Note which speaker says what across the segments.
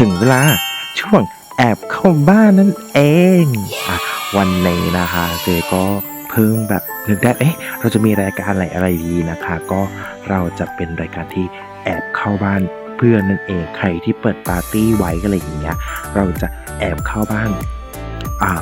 Speaker 1: ถึงเวลาช่วงแอบเข้าบ้านนั่นเองอวันนี้นะคะเจก็เพิ่งแบบนึกได้เอ๊ะเราจะมีรายการอะไรอะไรดีนะคะ ก็เราจะเป็นรายการที่แอบเข้าบ้านเพื่อนนั่นเองใครที่เปิดปาร์ตี้ไว้อะไรอย่างเงี้ยเราจะแอบเข้าบ้านอ่า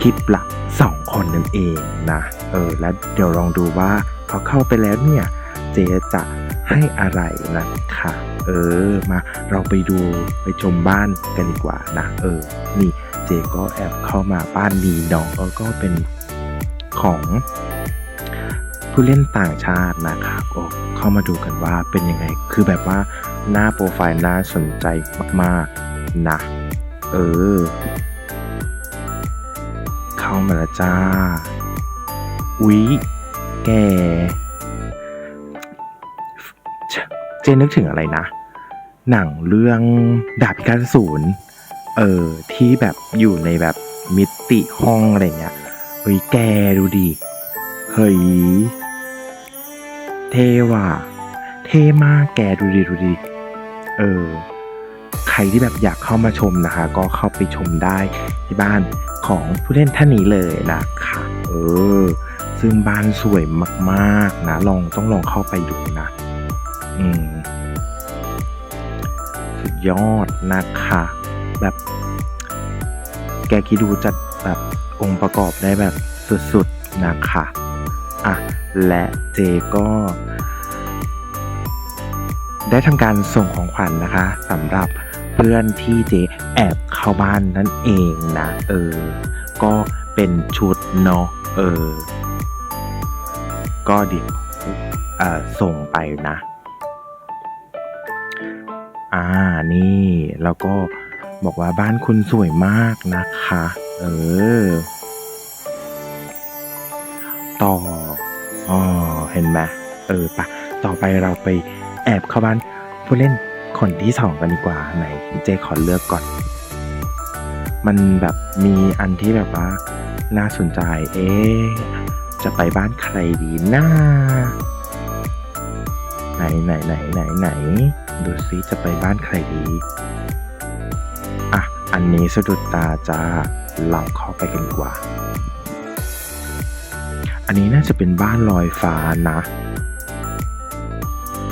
Speaker 1: คลิปละสองคนนั่นเองนะเออแล้วเดี๋ยวลองดูว่าพอเข้าไปแล้วเนี่ยเจจะให้อะไรนะคะ เออ มาเราไปดูไปชมบ้านกันดีกว่านะ เออ นี่เจก็แอบเข้ามาบ้านนี้น้องเออก็เป็นของผู้เล่นต่างชาตินะครับโอเข้ามาดูกันว่าเป็นยังไง คือแบบว่าหน้าโปรไฟล์น่าสนใจมากๆนะ เออ เข้ามาล้วจ้า อุ๊ย แก เจนนึกถึงอะไรนะ หนังเรื่องดาบพิฆาตศูนย์เออที่แบบอยู่ในแบบมิติห้องอะไรเงี้ยเฮ้ยแกดูดิเฮ้ยเท่ว่ะเท่มากแกดูดิดูดิเออใครที่แบบอยากเข้ามาชมนะคะ ก็เข้าไปชมได้ที่บ้านของผู้เล่นท่านนี้เลยนะคะเออ ซึ่งบ้านสวยมากๆนะลองต้องลองเข้าไปดูนะ อืมสุดยอดนะคะ แบบ แกคิดดูจัดแบบองค์ประกอบได้แบบสุดๆนะคะอะและเจก็ได้ทำการส่งของขวัญนนะคะสำหรับเพื่อนที่เจแอบเข้าบ้านนั่นเองนะเออ ก็เป็นชุดเนาะเออ ก็เดี๋ยวส่งไปนะ อ่านี่แล้วก็บอกว่าบ้านคุณสวยมากนะคะ เออ ต่ออ๋อเห็นไหมเออปะต่อไปเราไปแอบเข้าบ้านผู้เล่นคนที่สองกันดีกว่าไหนเจขอเลือกก่อน มันแบบมีอันที่แบบว่า น่าสนใจ เอ๊จะไปบ้านใครดีนะไหนไหนไหนไหนไหน ดูซิจะไปบ้านใครดี อะ อันนี้สะดุดตาจ้า เราเข้าไปกันดีกว่า อันนี้น่าจะเป็นบ้านลอยฟ้านะ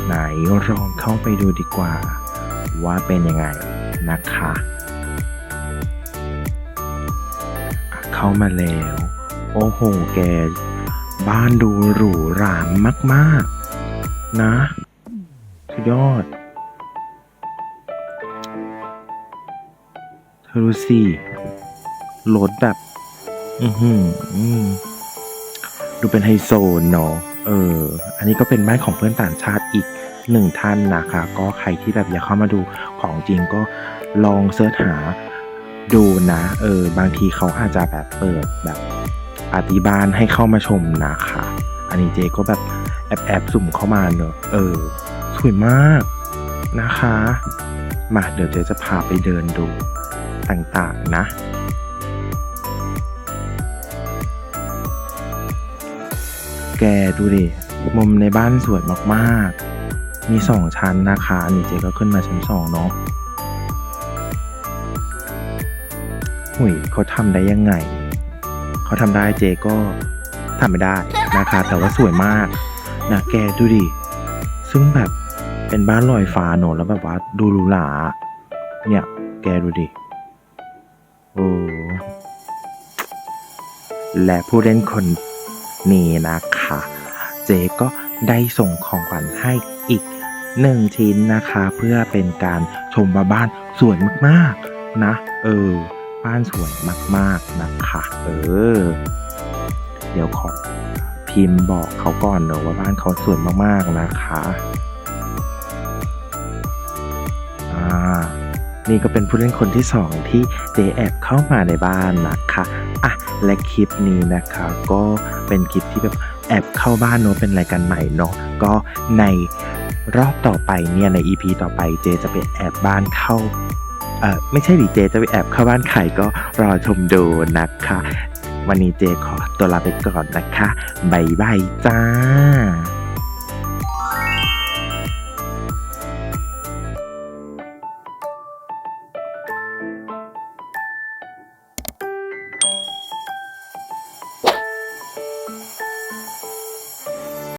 Speaker 1: ไหนลองเข้าไปดูดีกว่า ว่าเป็นยังไงนะคะะเข้ามาแล้ว โอ้โห แก บ้านดูหรูหรามมาก ๆ นะ สุดยอด ดูสิรถแบบ อือหืออือดูเป็นไฮโซเนาะเออ อันนี้ก็เป็นบ้ของเพื่อนต่างชาติอีกหนึ่งท่านนะคะ ก็ใครที่แบบอยากเข้ามาดูของจริงก็ลองเสิร์ชหาดูนะ เออ บางทีเขาอาจจะแบบเปิดแบบปาร์ตี้บ้านให้เข้ามาชมนะคะ อันนี้เจก็แบบแอบแอบสุ่มเข้ามาเนอะเออ สวยมากนะคะ มาเดี๋ยวเจจะพาไปเดินดู ต่างๆนะ แกดูดิ มุมในบ้านสวยมากๆ มีสองชั้นนะคะอันนี้เจก็ขึ้นมาชั้นสองเนาะหุยเขาทำได้ยังไง เขาทำได้เจก็ทำไม่ได้นะคะ แต่ว่าสวยมากนะแกดูดิ ซึ่งแบบเป็นบ้านลอยฟ้าโนแล้วแบบว่าดูหรูหราเนี่ย แกดูดิ และผู้เล่นคนนี้นะคะ เจก็ได้ส่งของขวัญให้อีกหนึ่งชิ้นนะคะ เพื่อเป็นการชมว่าบ้านสวยมากๆ นะ เออ บ้านสวยมากๆนะคะ เออ เดี๋ยวขอพิมพ์บอกเขาก่อนเนอะว่าบ้านเขาสวยมากๆนะคะ นี่ก็เป็นผู้เล่นคนที่สองที่เจแอบเข้ามาในบ้านนะคะอะและคลิปนี้นะคะก็เป็นคลิปที่แบบแอบเข้าบ้านเนอะเป็นรายการใหม่เนอะก็ในรอบต่อไปเนี่ยใน EP ต่อไปเจจะไปแอบบ้านเข้าเออไม่ใช่ดิเจจะไปแอบเข้าบ้านใครก็รอชมดูนะคะ วันนี้เจขอตัวลาไปก่อนนะคะบายบายจ้า